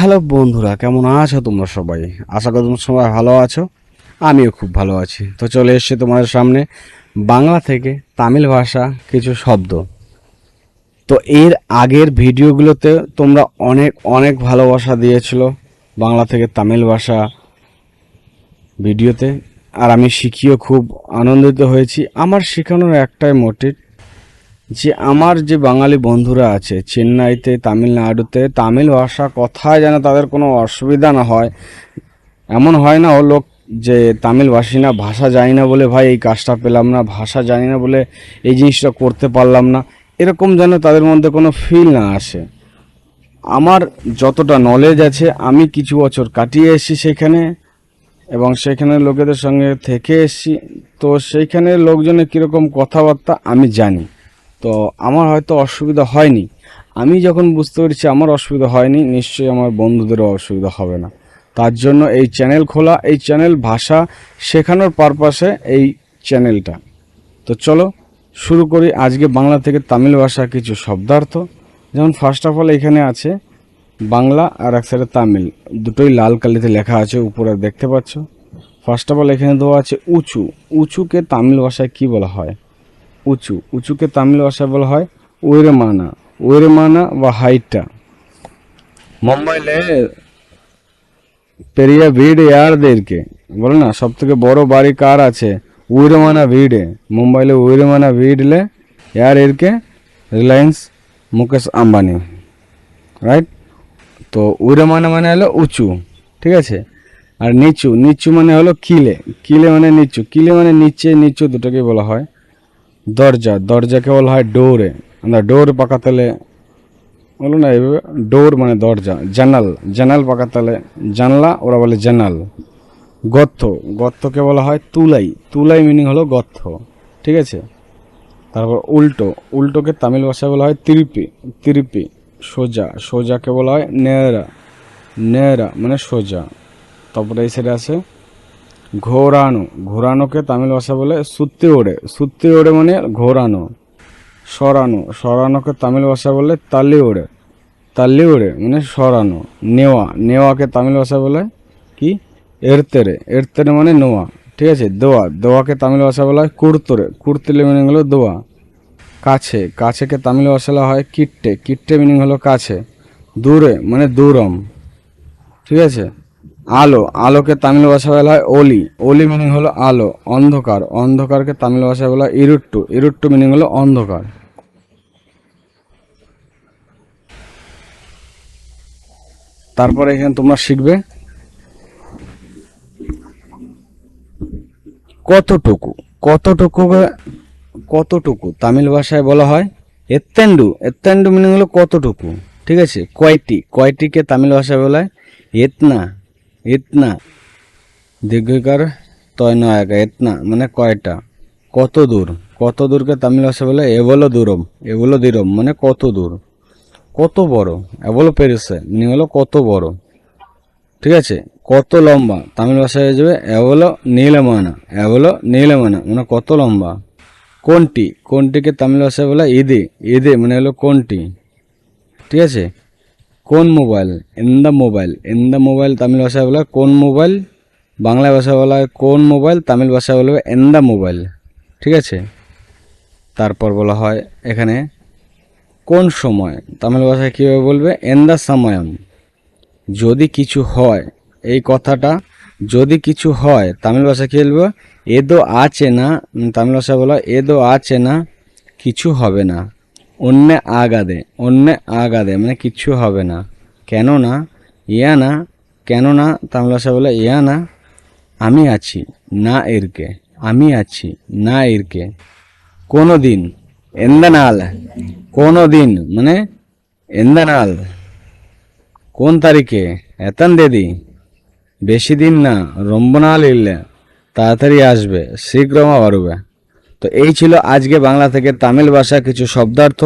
Hello বন্ধুরা, কেমন আছো তোমরা সবাই? আশা করি তোমরা সবাই ভালো আছো। আমিও খুব ভালো আছি। তো চলে এসেছি তোমাদের সামনে বাংলা থেকে তামিল ভাষা কিছু শব্দ। তো এর আগের ভিডিওগুলোতে তোমরা অনেক অনেক ভালোবাসা দিয়েছিল বাংলা থেকে তামিল ভাষা ভিডিওতে। আর আমি শিখিয়েও খুব আনন্দিত হয়েছি। আমার শেখানোর একটাই মোটিভ যে আমার যে বাঙালি বন্ধুরা আছে, চেন্নাইতে, তামিলনাড়ুতে, তামিল ভাষা কথায় যেন তাদের কোনো অসুবিধা না হয়, এমন হয় না ও লোক যে তামিল ভাষী না, ভাষা জানি না বলে, ভাই, এই কাজটা পেলাম না, ভাষা জানি না বলে এই জিনিসটা করতে পারলাম না। এরকম যেন তাদের মধ্যে কোনো ফিল না আসে। আমার যতটা নলেজ আছে, আমি কিছু বছর কাটিয়ে এসেছি সেখানে এবং সেখানে লোকেদের সঙ্গে থেকে এসেছি। তো সেইখানে লোকজনের কীরকম কথাবার্তা আমি জানি। তো আমার হয়তো অসুবিধা হয়নি। আমি যখন বুঝতে পেরেছি আমার অসুবিধা হয়নি, নিশ্চয়ই আমার বন্ধুদেরও অসুবিধা হবে না। তার জন্য এই চ্যানেল খোলা, এই চ্যানেল ভাষা শেখানোর পারপাসে এই চ্যানেলটা। তো চলো, শুরু করি। আজকে বাংলা থেকে তামিল ভাষা কিছু শব্দার্থ। যেমন ফার্স্ট অফ অল এখানে আছে বাংলা আর এক সাইডে তামিল। দুটোই লাল কালিতে লেখা আছে, উপরে দেখতে পাচ্ছ। ফার্স্ট অফ অল এখানে দেওয়া আছে উঁচু। উঁচুকে তামিল ভাষায় কি বলা হয়? উঁচু, উঁচুকে তামিল ভাষায় বলা হয় ওয়েরমানা ওয়েরমানা বা হাইটা। মুম্বাইলে পেরিয়া ভিড় ইয়ারদেরকে, বলো না সব থেকে বড় বাড়ি কার আছে? উইরমানা ভিড়ে। মুম্বাইলে উইরমানা ভিড়লে ইয়ার এরকে রিলায়েন্স মুকেশ আম্বানি, রাইট? তো উইরমানা মানে হলো উঁচু, ঠিক আছে? আর নিচু নিচু মানে হলো কিলে কিলে মানে নিচু কিলে মানে নিচে, নিচু দুটোকে বলা হয়। দরজা, দরজাকে বলা হয় ডোরে। আমরা ডোর পাকাতলে, বলো না এইভাবে, ডোর মানে দরজা, জানাল। জানাল পাকাতলে, জানলা, ওরা বলে জানাল। গর্ত, গর্তকে বলা হয় তুলাই। তুলাই মিনিং হলো গর্ত, ঠিক আছে? তারপর উল্টো, উল্টোকে তামিল ভাষায় বলা হয় তিরিপি তিরিপি, সোজা। সোজাকে বলা হয় নেরা নেরা মানে সোজা। তারপরে এই সাইডে আছে ঘোরানো। ঘোরানোকে তামিল ভাষা বলে সুত্তি ওড়ে সুত্তি ওড়ে মানে ঘোরানো। সরানো। সরানোকে তামিল ভাষা বলে তালি ওড়ে তালি ওড়ে মানে সরানো। নেওয়া। নেওয়াকে তামিল ভাষা বলে কি? এরতেরে। এরতেরে মানে নোয়া। ঠিক আছে? দোয়া। দোয়াকে তামিল ভাষা বলা হয় কুর্তরে। কুর্তিলে মিনিং হলো দোয়া। কাছে। কাছেকে তামিল ভাষা হয় কিট্টে। কিট্টে মিনিং হলো কাছে। দূরে মানে দূরম। ঠিক আছে? আলো, আলোকে তামিল ভাষায় বলা হয় অলি। অলি মিনিং হলো আলো, অন্ধকার। অন্ধকারকে তামিল ভাষায় বলা হয় ইরুট্টু। ইরুট্টু মিনিং হলো অন্ধকার। তারপরে এখানে তোমরা শিখবে কতটুকু। কতটুকু কতটুকু তামিল ভাষায় বলা হয় এত্তেন্ডু। এত্তেন্ডু মিনিং হলো কতটুকু। ঠিক আছে? কয়টি? কয়টিকে তামিল ভাষায় বলা হয় এতনা। এতনা, দীর্ঘকার তয় নয় এতনা মানে কয়টা? কত দূর? কত দূরকে তামিল ভাষায় বলে এবলো দূরম এবলো দূরম মানে কত দূর? কত বড়? এবলো পেরেছে মিনিং হলো কত বড়? ঠিক আছে? কত লম্বা? তামিল ভাষায় হয়ে যাবে এবলো নীলমানা এবলো নীলমানা মানে কত লম্বা? কোনটি? কোনটিকে তামিল ভাষায় বলে ঈদে ঈদে মানে হলো কোনটি? ঠিক আছে? কোন mobile? In the mobile. In the mobile Tamil ভাষায় বলা কোন মোবাইল? বাংলা ভাষায় বলা কোন মোবাইল? তামিল ভাষায় বলবে এন দ্য মোবাইল। ঠিক আছে? তারপর বলা হয় এখানে কোন সময়? তামিল ভাষায় কীভাবে বলবে? এন দ্য সময়ম যদি কিছু হয়, এই কথাটা যদি কিছু হয়, তামিল ভাষায় কী বলব? এদো আছে না? তামিল ভাষায় বলা এদো আছে না? কিছু হবে না। অন্য আগাদে অন্য আগাদে মানে কিচ্ছু হবে না। কেন না ইয়া না কেন না তামিল ভাষায় বলে, ইয়া না, আমি আছি, না এরকে, আমি আছি, না এরকে। কোনো দিন এন্দানাল কোনো দিন মানে এন্দানাল, কোন তারিখে, এতন দেদি, বেশি দিন না, রম্বনাল ইল্লে তাড়াতাড়ি আসবে, শীঘ্রমা বাড়বে। তো এই ছিল আজকে বাংলা থেকে তামিল ভাষা কিছু শব্দার্থ।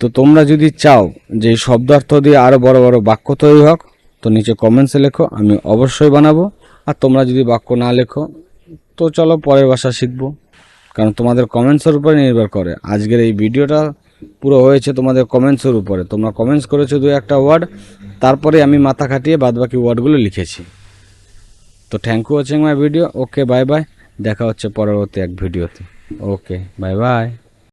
তো তোমরা যদি চাও যে শব্দার্থ দিয়ে আরও বড় বড় বাক্য তৈরি হোক, তো নিচে কমেন্টসে লেখো, আমি অবশ্যই বানাবো। আর তোমরা যদি বাক্য না লেখো, তো চলো পরের ভাষা শিখব। কারণ তোমাদের কমেন্টসের উপরে নির্ভর করে। আজকের এই ভিডিওটা পুরো হয়েছে তোমাদের কমেন্টসের উপরে। তোমরা কমেন্টস করেছ দু একটা ওয়ার্ড তারপরে আমি মাথা খাটিয়ে বাদবাকি ওয়ার্ডগুলো লিখেছি। তো thank you watching my video okay bye bye দেখা হচ্ছে পরবর্তী এক ভিডিওতে। ওকে বাই বাই